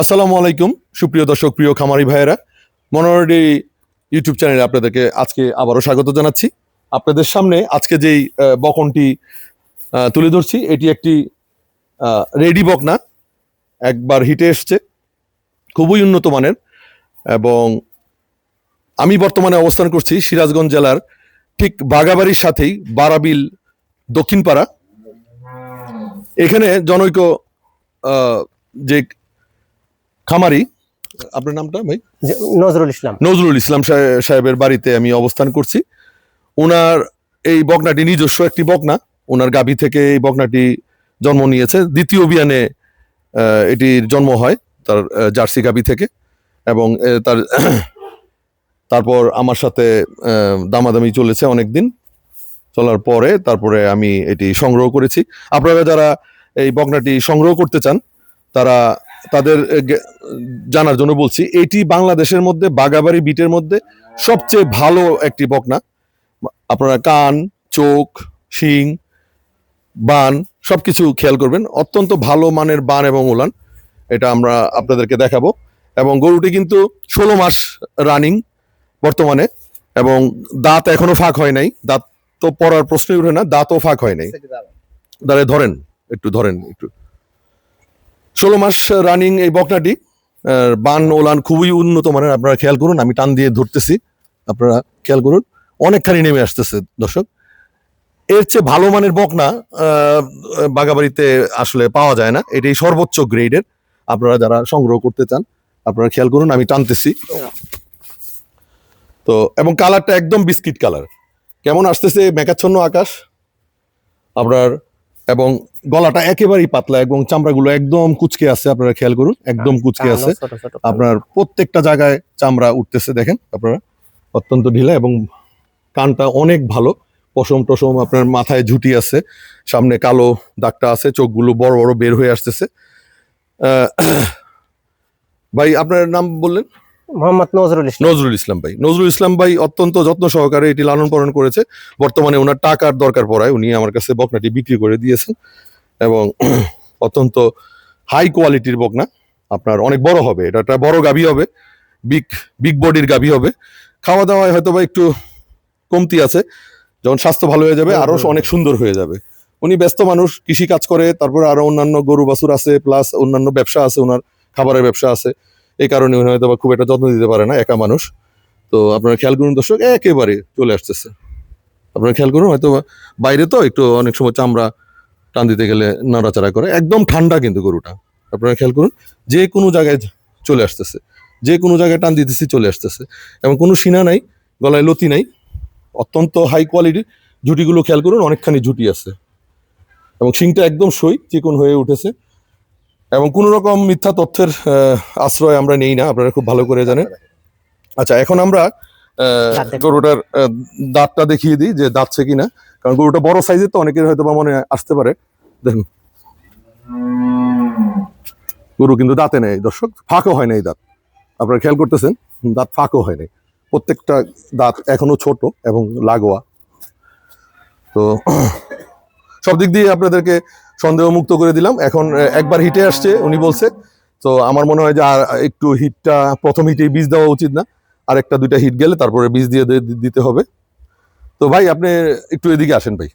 আসসালামু আলাইকুম, সুপ্রিয় দর্শক, প্রিয় খামারি ভাইয়েরা। মনোরডি ইউটিউব চ্যানেলে আপনাদেরকে আজকে আবারও স্বাগত জানাচ্ছি। আপনাদের সামনে আজকে যেই বকনটি তুলে ধরছি, এটি একটি রেডি বকনা। একবার হিটে এসছে, খুবই উন্নত মানের। এবং আমি বর্তমানে অবস্থান করছি সিরাজগঞ্জ জেলার ঠিক বাগাবাড়ির সাথেই বারাবিল দক্ষিণপাড়া। এখানে জনৈক যে খামারি আপনার নামটা ভাই? নজরুল ইসলাম। নজরুল ইসলাম সাহেবের বাড়িতে আমি অবস্থান করছি। ওনার এই বকনাটি নিজস্ব একটি বকনা। ওনার গাভী থেকে এই বকনাটি জন্ম নিয়েছে। দ্বিতীয় বিয়ানে আহ, এটির জন্ম হয় তার জার্সি গাভী থেকে। এবং তার তারপর আমার সাথে দামাদামি চলেছে অনেকদিন। চলার পরে তারপরে আমি এটি সংগ্রহ করেছি। আপনারা যারা এই বকনাটি সংগ্রহ করতে চান তারা তাদের জানার জন্য বলছি এটি বাংলাদেশের মধ্যে বাগাবাড়ি বিটের মধ্যে সবচেয়ে ভালো একটি বকনা। আপনারা কান চোখ শিং বান সব কিছু খেয়াল করবেন। অত্যন্ত ভালো মানের বান এবং উলান এটা আমরা আপনাদেরকে দেখাবো। এবং গরুটি কিন্তু ষোলো মাস রানিং বর্তমানে এবং দাঁত এখনও ফাঁক হয় নাই। দাঁত তো পড়ার প্রশ্নই উঠে না দাঁতও ফাঁক হয় নাই। দাঁড়ে ধরেন একটু ধরেন একটু। ষোলো মাস রানিং এই বকনাটি বান ওলান খুবই উন্নত মানের, আপনারা খেয়াল করুন, আমি টান দিয়ে ধরতেছি, আপনারা খেয়াল করুন, অনেকখানি নেমে আসতেছে, দর্শক। এর চেয়ে ভালো মানের বকনা বাগাবাড়িতে আসলে পাওয়া যায় না, এটাই সর্বোচ্চ গ্রেডের আপনারা যারা সংগ্রহ করতে চান, আপনারা খেয়াল করুন, আমি টানতেছি। তো, এবং কালারটা একদম বিস্কিট কালার কেমন আসতেছে, মেঘাচ্ছন্ন আকাশ? আপনার এবং গলাটা একেবারেই পাতলা এবং চামড়াগুলো একদম কুচকে আছে আপনারা খেয়াল করুন একদম কুচকে আছে। আপনার প্রত্যেকটা জায়গায় চামড়া উঠতেছে দেখেন আপনারা অত্যন্ত ঢিলা এবং কানটা অনেক ভালো। পশম টসম আপনার মাথায় ঝুটি আছে সামনে কালো দাগটা আছে চোখগুলো বড় বড় বের হয়ে আসতেছে। ভাই আপনার নাম বললেন? মোহাম্মদ নজরুল ইসলাম। নজরুল ইসলাম ভাই। নজরুল ইসলাম ভাই অত্যন্ত যত্ন সহকারে এটি লালন পালন করেছে। বর্তমানে ওনার টাকার দরকার পড়ায়। উনি আমার কাছে বকনাটি বিক্রি করে দিয়েছেন এবং অত্যন্ত হাই কোয়ালিটির বকনা। আপনার অনেক বড় হবে। এটা একটা বড় গাভী হবে। বিগ বিগ বডির গাভী হবে। খাওয়া দাওয়ায় হয়তো বা একটু কমতি আছে। যখন স্বাস্থ্য ভালো হয়ে যাবে হুম, আরও হুম। অনেক সুন্দর হয়ে যাবে। উনি ব্যস্ত মানুষ কৃষি কাজ করে তারপরে আরও অন্যান্য গরু বাছুর আছে প্লাস অন্যান্য ব্যবসা আছে ওনার খাবারের ব্যবসা আছে। এই কারণে উনি হয়তো বা খুব একটা যত্ন দিতে পারে না, একা মানুষ। তো আপনারা খেয়াল করুন দর্শক, একেবারে চলে আসতেছে। আপনারা খেয়াল করুন হয়তো বাইরে তো একটু অনেক সময় চামড়া টান দিতে গেলে নাড়াচাড়া করে, একদম ঠান্ডা কিন্তু গরুটা। আপনারা খেয়াল করুন, যে কোনো জায়গায় চলে আসতেছে, যে কোনো জায়গায় টান দিতেছি চলে আসতেছে। এবং কোনো সিনা নাই, গলায় লতি নাই, অত্যন্ত হাই কোয়ালিটির ঝুটিগুলো খেয়াল করুন, অনেকখানি ঝুটি আছে। এবং শিংটা একদম সই, চিকন হয়ে উঠেছে। এবং কোনো রকম মিথ্যা তথ্যের আশ্রয় আমরা নেই না আপনারা খুব ভালো করে জানেন। আচ্ছা এখন আমরা। গরুটার দাঁতটা দেখিয়ে দিই যে দাঁতছে কিনা। কারণ গরুটা বড় সাইজের তো অনেকের হয়তো বা মনে আসতে পারে। দেখুন। গরু কিন্তু দাঁতে নেই দর্শক। ফাঁকও হয় না এই দাঁত। আপনারা খেয়াল করতেছেন? দাঁত ফাঁকও হয় নাই। প্রত্যেকটা দাঁত এখনও ছোট এবং লাগোয়া। তো সব দিক দিয়ে আপনাদেরকে সন্দেহ মুক্ত করে দিলাম। এখন একবার হিটে আসছে, উনি বলছে, তো আমার মনে হয় যে আর একটু হিটটা, প্রথম হিটেই বীজ দেওয়া উচিত না। আর একটা, দুইটা হিট গেলে তারপরে বীজ দিয়ে দিতে হবে। তো ভাই, আপনি একটু এদিকে আসেন ভাই।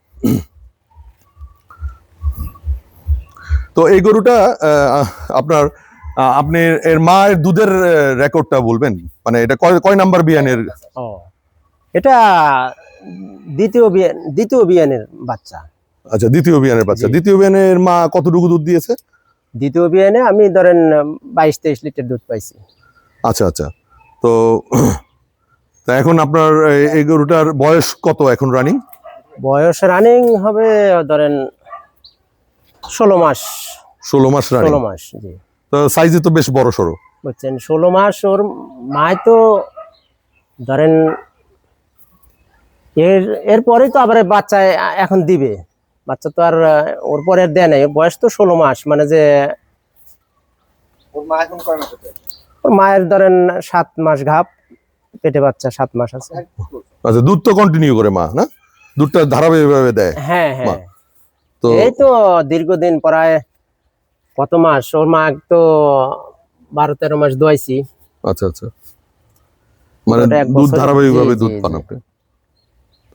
তো এই গরুটা আপনার আপনি এর মায়ের দুধের রেকর্ডটা বলবেন? মানে এটা কয় কয় নাম্বার বিয়ানের? এটা দ্বিতীয় বিয়ান দ্বিতীয় বিয়ানের বাচ্চা। আচ্ছা দ্বিতীয় বিয়ানের বাচ্চা। দ্বিতীয় বিয়ানের মা কতটুকু দুধ দিয়েছে? দ্বিতীয় বিয়ানে আমি ধরেন বাইশ তেইশ লিটার দুধ পাইছি। আচ্ছা আচ্ছা। তো তা এখন আপনার এই- গরুটার বয়স কত এখন রানিং বয়স রানিং হবে ধরেন ষোলো মাস। ষোলো মাস রানিং ষোলো মাস জি। তো সাইজে তো বেশ বড় সড়ো বুঝছেন ষোলো মাস ওর মায় তো ধরেন এর এরপরেই তো আবার বাচ্চা এখন দিবে। বাচ্চা তো আর ওর পরে দেয় নাই। বয়স তো ষোলো মাস মানে যে ওর মা এখন কয় মাস হতে ওর মায়ের ধরেন সাত মাস ঘাপ পেটে বাচ্চা সাত মাস আছে। আচ্ছা দুধ তো কন্টিনিউ করে মা না? দুধটা ধারাবাহিকভাবে দেয়। হ্যাঁ হ্যাঁ। তো এই তো দীর্ঘদিন প্রায় কত মাস? ওর মা তো বারো তেরো মাস দোয়াইছি। আচ্ছা আচ্ছা। মানে দুধ ধারাবাহিকভাবে দুধ পান আপনি?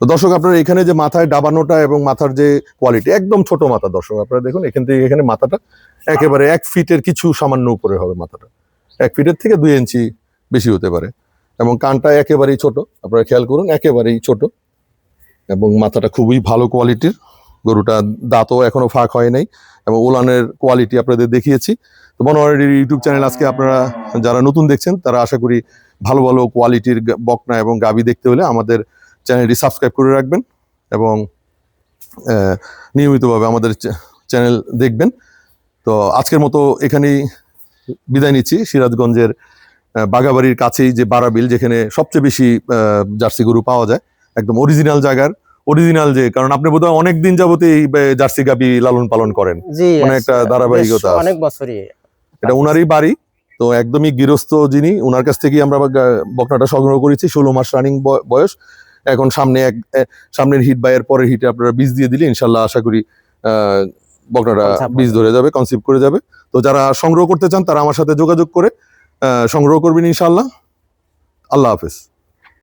তো দর্শক, আপনার এখানে যে মাথায় ডাবানোটা এবং মাথার যে কোয়ালিটি একদম ছোট মাথা দর্শক, আপনারা দেখুন, এখান থেকে এখানে মাথাটা একেবারে এক ফিটের কিছু সামান্য উপরে হবে মাথাটা। এক ফিটের থেকে দুই ইঞ্চি বেশি হতে পারে এবং কানটা একেবারেই ছোট, আপনারা খেয়াল করুন, একেবারেই ছোট এবং মাথাটা খুবই ভালো কোয়ালিটির গরুটা দাঁতও এখনও ফাঁক হয় নাই এবং ওলানের কোয়ালিটি আপনাদের দেখিয়েছি। তো বনোয়ারির ইউটিউব চ্যানেল আজকে আপনারা যারা নতুন দেখছেন, তারা আশা করি ভালো ভালো কোয়ালিটির বকনা এবং গাবি দেখতে হলে আমাদের চ্যানেলটি সাবস্ক্রাইব করে রাখবেন এবং নিয়মিতভাবে আমাদের চ্যানেল দেখবেন। তো আজকের মতো এখানেই বিদায় নিচ্ছি। সিরাজগঞ্জের বাগাবাড়ির কাছেই যে বারাবিল যেখানে সবচেয়ে বেশি জার্সি গরু পাওয়া যায় একদম অরিজিনাল জায়গার অরিজিনাল যে কারণ আপনি বোধহয় অনেক দিন যাবত এই জার্সি গাবি লালন পালন করেন। মানে একটা ধারাবাহিকতা অনেক বছরই। এটা উনারই বাড়ি তো একদমই গৃহস্থ যিনি উনার কাছ থেকেই আমরা বকনাটা সংগ্রহ করেছি ষোলো মাস রানিং বয়স। এখন সামনে এক সামনের হিট বা এর পরের হিটে আপনারা বীজ দিয়ে দিলে ইনশাল্লাহ আশা করি আহ, বকনাটা বীজ ধরে যাবে কনসিভ করে যাবে। তো যারা সংগ্রহ করতে চান তারা আমার সাথে যোগাযোগ করে আহ, সংগ্রহ করবেন ইনশাল্লাহ। আল্লাহ হাফেজ।